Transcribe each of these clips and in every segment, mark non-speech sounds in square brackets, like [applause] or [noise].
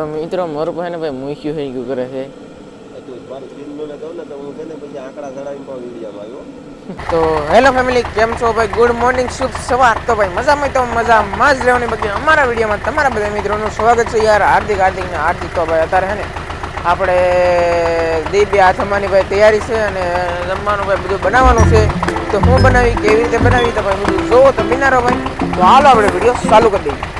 તો મિત્રો, મારું પાસે ભાઈ મૂક્યું થઈ ગયું કરે છે. તું હેલો ફેમિલી કેમ છો ભાઈ? ગુડ મોર્નિંગ શુભ સવાર. તો ભાઈ, મજામાં તો મજામાં જ રહેવાની બધી અમારા વિડીયોમાં તમારા બધા મિત્રોનું સ્વાગત છે યાર. હાર્દિક હાર્દિક ને હાર્દિક તો ભાઈ અત્યારે ને આપણે દીપ હાથમાની ભાઈ તૈયારી છે અને જમવાનું ભાઈ બધું બનાવવાનું છે. તો હું બનાવી, કેવી રીતે બનાવી, તો ભાઈ બધું જોવો તો બિનારો ભાઈ. તો હાલો આપણે વીડિયો ચાલુ કરી દઈએ.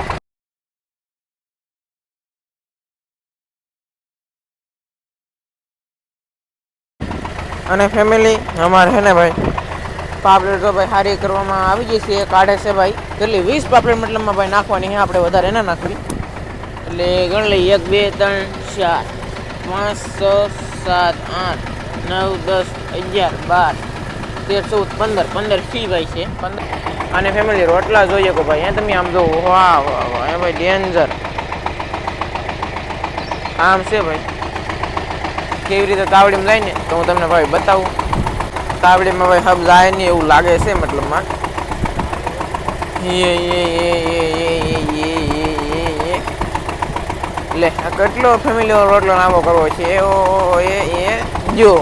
અને ફેમિલી અમારે છે ને ભાઈ પાપલેટ તો ભાઈ સારી કરવામાં આવી ગઈ છે કાઢે છે ભાઈ. કેટલી વીસ પાપલેટ મતલબમાં ભાઈ નાખવાની છે, આપણે વધારે ના નાખવી. એટલે ગણ લઈએ, એક, બે, ત્રણ, ચાર, પાંચ, છ, સાત, આઠ, નવ, દસ, અગિયાર, બાર, તેર, ચૌદ, પંદર. પંદર ફી ભાઈ છે, પંદર. અને ફેમિલી રોટલા જોઈએ કે ભાઈ તમે આમ જોવો વાહ વાહ વાહ ભાઈ ડેન્જર આમ છે ભાઈ. કેવી રીતે તાવડીમાં જાય ને તો હું તમને ભાઈ બતાવું તાવડીમાં ભાઈ હબ જાય ને એવું લાગે છે મતલબમાં લે કેટલો ફેમિલી રોટલો નામો કરવો છે એ ઓ એ એ જો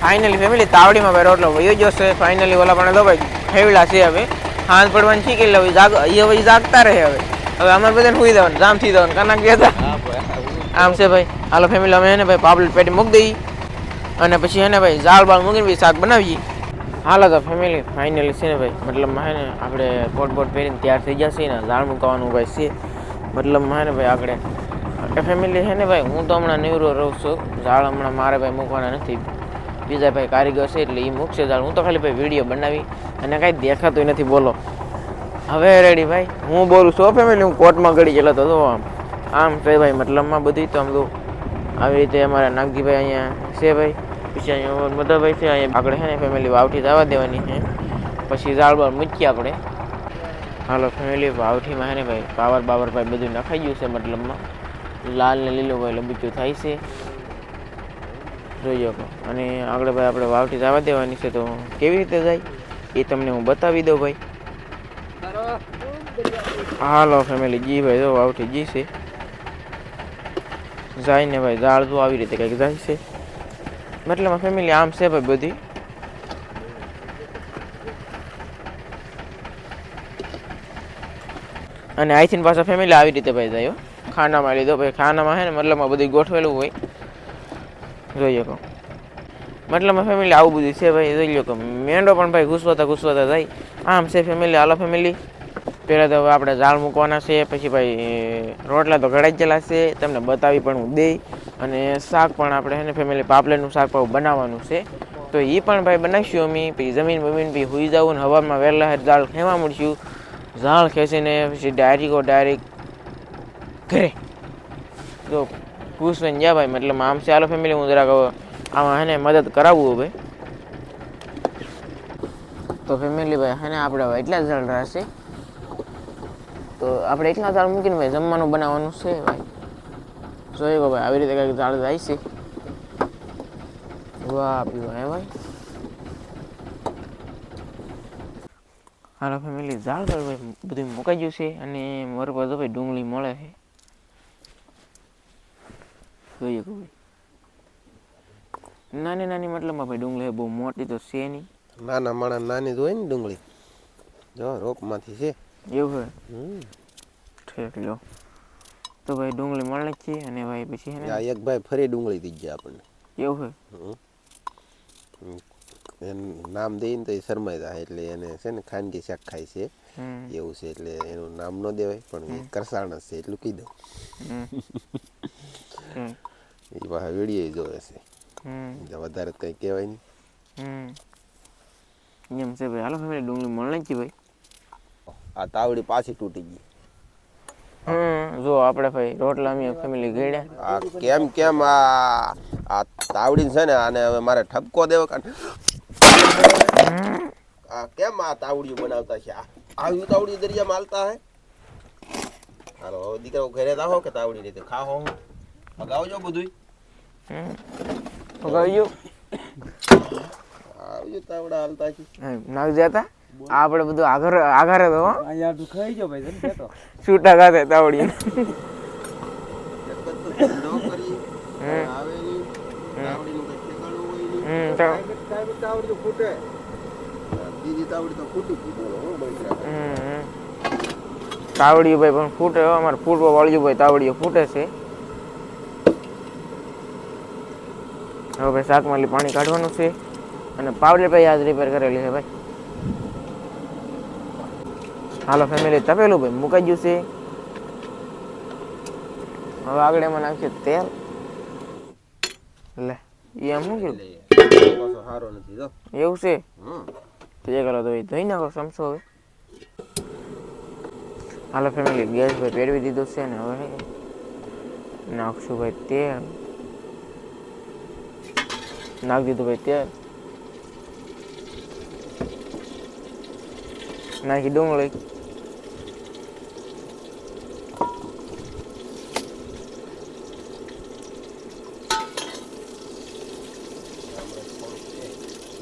ફાઇનલી ફેમિલી તાવડીમાં ભાઈ રોટલો વયો જશે ફાઇનલી ઓલા પણ તો ભાઈ ફેવડા છે હવે હાથ પડવાની શીખી લે હવે જાગ એ હવે જાગતા રહે હવે હવે અમારે બધાને સુઈ દેવાનું જામ થઈ દેવાનું કનાક ગયા હતા આમ છે ભાઈ. હાલો ફેમિલી અમે એને ભાઈ પાપલેટ પેટી મૂકી દઈએ અને પછી એને ભાઈ ઝાડ બાળ મૂકીને પછી શાક બનાવીએ. હાલો તો ફેમિલી ફાઇનલી છે ને ભાઈ, મતલબમાં હે ને આપણે કોટ બોટ પહેરીને તૈયાર થઈ જશે ને ઝાડ મૂકવાનું ભાઈ છે. મતલબમાં હે ને ભાઈ આપણે આપણે ફેમિલી છે ને ભાઈ, હું તો હમણાં નિવરો રહું છું. ઝાડ હમણાં મારે ભાઈ મૂકવાના નથી. બીજા ભાઈ કારીગર છે એટલે એ મૂકશે ઝાડ હું તો ખાલી ભાઈ વીડિયો બનાવી અને કાંઈ દેખાતું નથી, બોલો. હવે રેડી ભાઈ? હું બોલું છું ફેમિલી હું કોર્ટમાં ગળી ગયેલો હતો આમ. આમ છે ભાઈ મતલબમાં બધી તો આમ તો આવી રીતે અમારા નાગજીભાઈ અહીંયા છે ભાઈ. પછી અહીંયા બધા ભાઈ છે અહીંયા આગળ છે ને ફેમિલી વાવઠી જવા દેવાની છે. પછી ઝાડ બાળ મૂકીએ આપણે. હાલો ફેમિલી વાવઠીમાં છે ને ભાઈ પાવર બાવર ભાઈ બધું નખાઈ ગયું છે મતલબમાં. લાલ ને લીલું ભાઈ લંબીચું થાય છે. જોઈ શકો. અને આગળ ભાઈ આપણે વાવઠી જવા દેવાની છે તો કેવી રીતે જાય? એ તમને હું બતાવી દઉં ભાઈ. હાલો ફેમિલી જી ભાઈ જો વાવઠી જી છે. જાય ને ભાઈ ઝાડ આવી રીતે કંઈક જાય છે. મતલબ ફેમિલી આમ છે ભાઈ બધી. અને આઈથી પાછા ફેમિલી આવી રીતે ભાઈ જાય હો. ખાનામાં લીધો ભાઈ, ખાનામાં છે ને મતલબમાં બધું ગોઠવેલું હોય. જોઈએ કહો મતલબમાં ફેમિલી આવું બધું છે ભાઈ, જોઈ લો મેંડો પણ ભાઈ ઘૂસવાતા ઘૂસવાતા જાય. આમ છે ફેમિલી આલો ફેમિલી પહેલાં તો આપણે ઝાડ મૂકવાના છે, પછી ભાઈ રોટલા તો ઘડાઈ ગયેલા છે, તમને બતાવી પણ હું દઈ. અને શાક પણ આપણે એને ફેમિલી પાપલેટનું શાક પણ બનાવવાનું છે. તો એ પણ ભાઈ બનાવીશું અમે, પછી જમીન બમીન પછી હોઈ જવું ને હવામાં વહેલા ઝાડ ખેવા મળશું ઝાડ ખેંચીને પછી ડાયરેક્ટ ડાયરેક્ટ ઘરે. તો ખુશ પૂછવાને જ્યાં ભાઈ, મતલબ આમ હાલો ફેમિલી હું જરાક આમાં એને મદદ કરાવવું ભાઈ તો ફેમિલી ભાઈ, હે ને, આપણે એટલા ઝાડ રહેશે તો આપણે એકના ઝાડ મૂકીને ભાઈ જમવાનું બનાવવાનું છે ભાઈ. જોઈએ ભાઈ આવી રીતે કંઈક ઝાડ જાય છે. વાહ પીવા હે ભાઈ. હાલો ફેમિલી ઝાડ પર ભાઈ બધું મુકાઈ ગયું છે અને મારી પાસે ભાઈ ડુંગળી મળે છે. જોઈએ ભાઈ. નાની નાની મતલબમાં ભાઈ ડુંગળી બહુ મોટી તો છે નહીં. નાના માણસ નાની જ હોય ને ડુંગળી. જો, રોપમાંથી છે. એવું હે ઠીક લો તો ભાઈ ડુંગળી મળે છે અને ભાઈ પછી હે ને? આ એક ભાઈ ફરી ડુંગળી ગયા આપણને. એવું હે નામ દઈને તો એ શરમાઈ જાય એટલે એને છે ને ખાનગી શાક ખાય છે. એવું છે એટલે એનું નામ ન દેવાય પણ કરસાણ છે એટલું દઉં. એ પાછા વેડીએ જોવે છે. વધારે કંઈ કહેવાય નહીં. એમ છે ભાઈ. હાલો ફેમિલી ડુંગળી મળે છે ભાઈ. આ તાવડી પાછી તૂટી ગઈ. હમ જો આપણે ભાઈ રોટલા અમે ફેમિલી ગળ્યા આ કેમ કેમ આ આ તાવડી છે ને આને હવે મારે ઠપકો દેવો આ કેમ આ તાવડીઓ બનાવતા છે? આ આવી તાવડી દરિયામાં હાલતા હે? હાલો દીકરા ઘરે દાહો કે તાવડી રીતે ખાઓ હું? અગાવજો બધું પગાવ્યું આવજો તાવડા હાલતા છે. નાખ જતા? આપણે બધું આગળ આગળ હતો અહીંયા તું ખાઈ ગયો ભાઈ તને કેતો. છૂટા ખાતે તાવડી તાવડી ભાઈ પણ ફૂટે અમારે ફૂટવા વાળ્યું ભાઈ તાવડીઓ ફૂટે છે. હવે ભાઈ શાકમાંથી પાણી કાઢવાનું છે. અને પાવલે ભાઈ આજ રિપેર કરેલી છે ભાઈ. હાલો ફેમિલી તપેલું ભાઈ મુકાઈ ગયું છે. હવે આગળ એમાં નાખીએ તેલ. લે એ આમ શું કર્યું? સારો નથી જો. એવું છે? તો એ કરો તો એ ધોઈ નાખો સમસો હવે. હાલો ફેમિલી ગેસ ભાઈ પેરવી દીધો છે ને હવે. નાખશું ભાઈ તેલ. નાખી દીધું ભાઈ તેલ.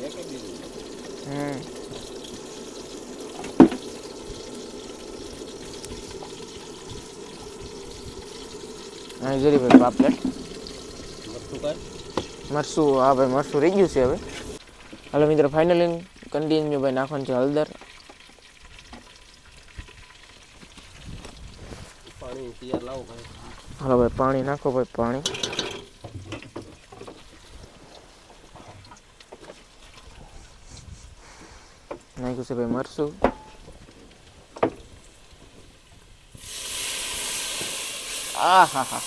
એ કઈ દીધું હમ અહીં જરી ભાઈ પાપલેટ મરસું, હા, ભાઈ, મરસું રહી ગયું છે હવે. હાલો, મિત્રો ફાઇનલી કન્ટિન્યુ ભાઈ નાખવાનું છે હળદર. પાણી તૈયાર લાવો ભાઈ. હાલો ભાઈ પાણી નાખો ભાઈ પાણી. નાખ્યું છે ભાઈ મરસું આ હા હા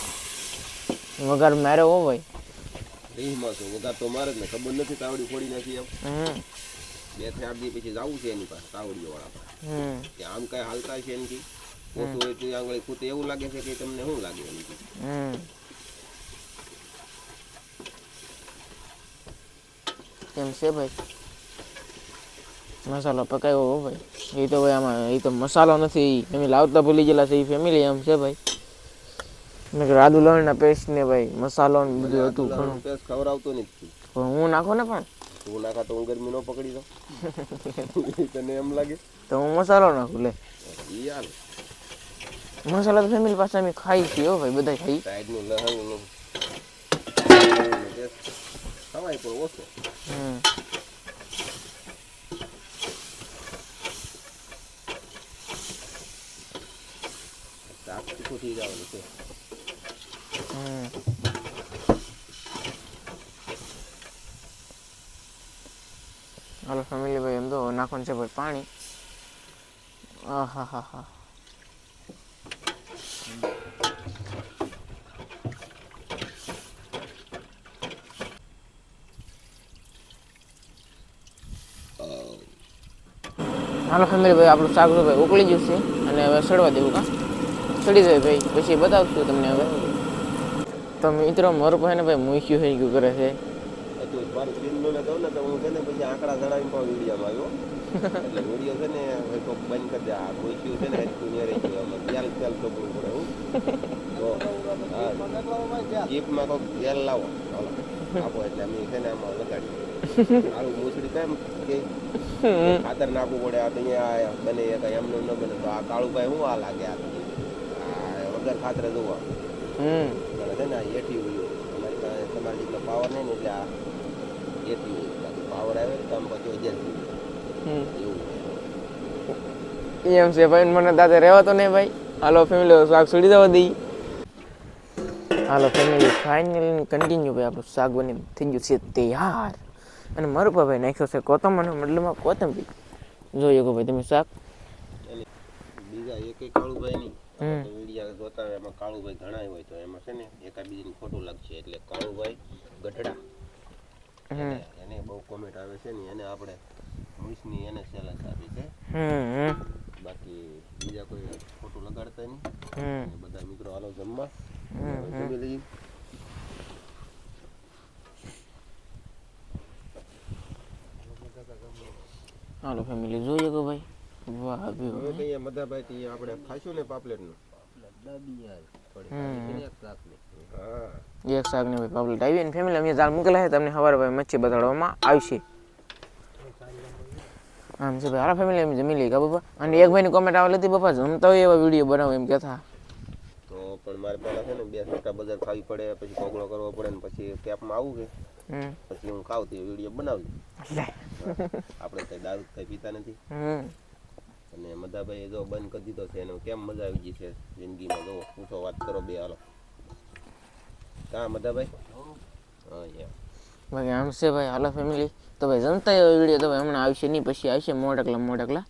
વઘાર માર્યો હો ભાઈ. રીહમાં છું વગર તો મારે જ ને ખબર નથી તાવડી ફોડી નાખી એમ. હમ. બેથી આઠ દી પછી જવું છે એની પાસે તાવડીઓ વાળા પાસે. હમ. કે આમ કઈ હાલતા છે એનથી ઓછું હોય તો આંગળી ખૂતે એવું લાગે છે કે તમને શું લાગે એમ હમ. કેમ છે ભાઈ? મસાલો પકાવ્યો હો ભાઈ. એ તો ભાઈ આમાં એ તો મસાલો નથી એમ લાવતા ભૂલી ગયેલા છે એ ફેમિલી એમ છે ભાઈ. મેં કીધું આદુ લણના પેસ્ટ ને ભાઈ મસાલો ને બધું હતું ઘણું. પેસ્ટ ખવડાવતો નથી પણ હું નાખો ને પણ? તું નાખા તો હું ગરમી ન પકડી દઉં [laughs] તને એમ લાગે? તો હું મસાલો નાખું લે. હાલ. મસાલો તો ફેમિલી પાસે અમે ખાઈ છીએ હો ભાઈ બધા ખાઈ. સાઈડનું લહણનું. ખવાય પણ ઓછો. હમ. શાક તીખું થઈ જવાનું છે. હમ. હાલો ફેમિલી ભાઈ એમ તો નાખવાનું છે ભાઈ પાણી. આહા હા હા હા હાલો ફેમિલી ભાઈ આપણું શાક જો ભાઈ ઉકળી ગયું છે અને હવે સડવા દેવું કા સડી જાય ભાઈ પછી બતાવશું તમને હવે. તો મિત્રો મારું ભાઈને ને ભાઈ મૂક્યું થઈ ગયું કરે છે મારું પિનનું ને કહું ને તો હું છે ને પછી આંકડા જણાવીને પણ વિડીયોમાં આવ્યો એટલે વીડિયો છે ને હવે કોક બંધ કરી દે આ છે. ને આમાં તેલ તેલ પડે હું. તો જીપમાં કોક તેલ લાવો આપો એટલે અમે છે ને આમાં લગાડીએ સારું મૂછડી કેમ કે ખાતર નાખવું પડે આ અહીંયા બને એક એમને ન બને તો આ કાળુભાઈ હું આ લાગે આ વગર ખાતર જોવા હમ છે ને એઠી હોય તમારી પાસે જેટલો પાવર નહીં ને એટલે આ એઠી હોય પાવર આવે તો આમ પછી હમ એવું એમ છે ભાઈ મને દાદા રહેવા તો નહીં ભાઈ. હાલો ફેમિલી શાક છોડી દેવા દઈ હાલો ફેમિલી ફાઇનલી કન્ટિન્યુ ભાઈ, આપણું શાક બની થઈ ગયું છે તૈયાર. અને મારું પણ ભાઈ નાખ્યો છે કોથમર મતલબમાં કોથમરી જોઈએ કે ભાઈ તમે શાક. બીજા એક એક કાળુભાઈ ની વિડિયા જોતા હોય એમાં કાળુભાઈ ઘણા હોય તો એમાં છે ને એકા બીજાની ખોટું લાગશે. એટલે કાળુભાઈ ગઢડા. એને બહુ કોમેન્ટ આવે છે ને એને આપણે વીસની એને સેલન્સ આપી છે. બાકી બીજા કોઈ ખોટું લગાડતા નહીં. બધા મિત્રો હાલો જમવા. જમી લઈએ. હાલો ફેમિલી જોઈએ કે ભાઈ? વાહ ભાઈ હવે કહીએ મધાભાઈ થી આપણે ખાશું ને પાપલેટનું એક શાકની ભાઈ પાપલેટ આવી ને ફેમિલી અમે જાળ મૂકેલા છે તમને સવારે ભાઈ મચ્છી બતાડવામાં આવશે. આમ છે ભાઈ હારા ફેમિલી અમે જમી લઈ કા બાપા? અને એક ભાઈની કોમેન્ટ આવેલી હતી બાપા જમતા હોય એવા વીડિયો બનાવો એમ કહેતા. તો પણ મારે પેલા પહેલા છે ને બે સટ્ટા બજાર ખાવી પડે પછી કોગળો કરવો પડે ને પછી કેપમાં આવું કે પછી હું ખાવ તે વીડિયો બનાવજો લે. આપણે કઈ દારૂ કઈ પીતા નથી. અને મધાભાઈ જો બંધ કરી દીધો છે એને કેમ મજા આવી ગઈ છે જિંદગીમાં? જો પૂછો વાત કરો બે હાલો. કા મધાભાઈ? હા યાર ભાઈ આમ છે ભાઈ હાલો ફેમિલી તો ભાઈ જમતા એવો વીડિયો તો ભાઈ હમણાં આવશે નહીં પછી આવશે મોટકલા મોટકલા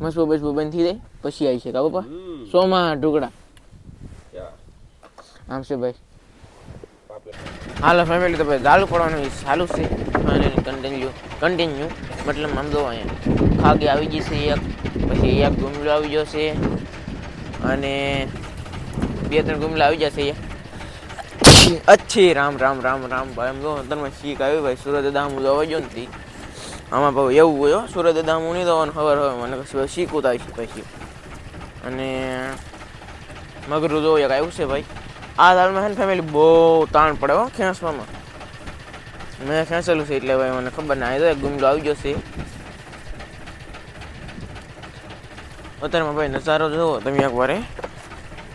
મસબો બસબો બંધ થઈ જાય પછી આવશે કા બાપા? સોમાં ઢુકડા આમ છે ભાઈ. હાલો ફેમિલી તો ભાઈ ચાલુ પડવાનું ચાલુ છે. કન્ટિન્યુ કન્ટિન્યુ મતલબ આમ જો અહીંયા ખાગી આવી જશે એક પછી એક ગુમલો આવી છે અને બે ત્રણ ગુમલા આવી જશે અચ્છી રામ રામ રામ રામ ભાઈ એમ જો અંદરમાં શીખ આવી ભાઈ સુરત દામુ જોવા ગયો નથી આમાં ભાઈ એવું હોય હો, સુરત દામુ નહીં જવાનું ખબર હોય મને પછી શીખ ઉતારી છે પછી. અને મગરું જો એક આવ્યું છે ભાઈ. આ ને ફેમિલી બહુ તાણ પડે હો ખેંચવામાં. મેં ખેંચેલું છે એટલે ભાઈ, મને ખબર ના આવી એક ગુમલો આવી જશે અત્યારમાં ભાઈ નજારો જુઓ તમે એક વારે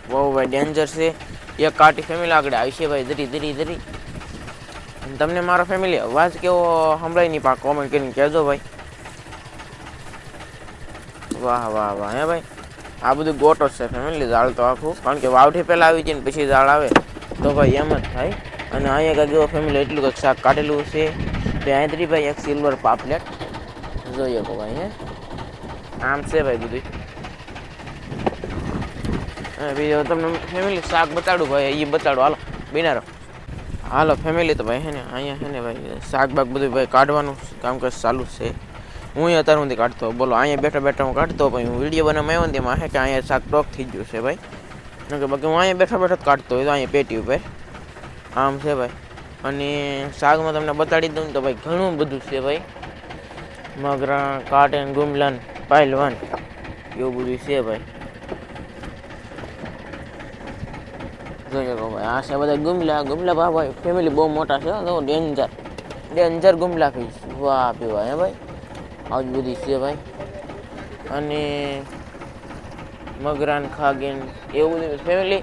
બહુ ભાઈ ડેન્જર છે. એક કાટી ફેમિલી આગળ આવી છે ભાઈ, ધરી ધરી ધરી. તમને મારો ફેમિલી અવાજ કેવો સંભળાય નહીં પા કોમેન્ટ કરીને કહેજો ભાઈ. વાહ વાહ વાહ, હે ભાઈ. આ બધું ગોટો છે ફેમિલી ઝાડ તો આખું. કારણ કે વાવઠી પહેલાં આવી જાય ને પછી ઝાડ આવે. તો ભાઈ એમ જ થાય. અને અહીંયા કાંઈ જો ફેમિલી એટલું કંઈક શાક કાઢેલું છે બે આંતરી ભાઈ એક સિલ્વર પાપલેટ. જોઈએ કહો ભાઈ હે? આમ છે ભાઈ બધું હા, બીજું તમને ફેમિલી શાક બતાડું ભાઈ એ બતાડું. હાલો બિનારો. હાલો ફેમિલી તો ભાઈ હે ને અહીંયા છે ને ભાઈ શાક બાક બધું ભાઈ કાઢવાનું કામકાજ ચાલુ જ છે. હું અત્યાર સુધી કાઢતો બોલો અહીંયા બેઠા બેઠા હું કાઢતો પછી હું વીડિયો બનાવવા આવ્યો ને તેમાં હે કે અહીંયા શાક ટોક થઈ ગયું છે ભાઈ. નકર બાકી હું અહીંયા બેઠા બેઠા જ કાઢતો હોય તો અહીંયા પેટી ઉપર આમ છે ભાઈ. અને શાકમાં તમને બતાડી દઉં તો ભાઈ ઘણું બધું છે ભાઈ. મગરા, કાટન, ગુમલન, પાયલવાન, એવું બધું છે ભાઈ. જોઈ શકો ભાઈ, આ છે બધા ગુમલા. ગુમલા બા ભાઈ ફેમિલી બહુ મોટા છે, તો ડેન્જર. ડેન્જર ગુમલા કહીશ. વાહ પીવા હે ભાઈ. આવી બધી છે ભાઈ. અને મગરાન, ખાગીન, એવું બધું ફેમિલી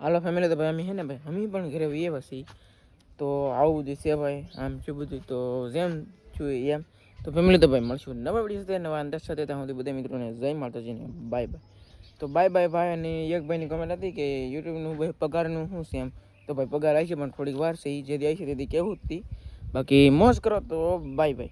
હાલો ફેમિલી તો ભાઈ અમે હે ને ભાઈ, અમે પણ ઘરે આવીએ પછી. તો આવું બધું છે ભાઈ, આમ છું બધું, તો જેમ છું એમ. તો ફેમિલી તો ભાઈ મળશું નવા વીડિયો સાથે, નવા અંદર સાથે. ત્યાં સુધી બધા મિત્રોને જય માતાજીને બાય બાય તો બાય બાય ભાઈ, અને એક ભાઈની કમેન્ટ હતી કે યુટ્યુબનું ભાઈ પગારનું શું છે એમ. તો ભાઈ પગાર આવી છે, પણ થોડીક વાર છે એ આવી છે, તેથી કેવું જ હતી. બાકી મોજ કરો, તો બાય બાય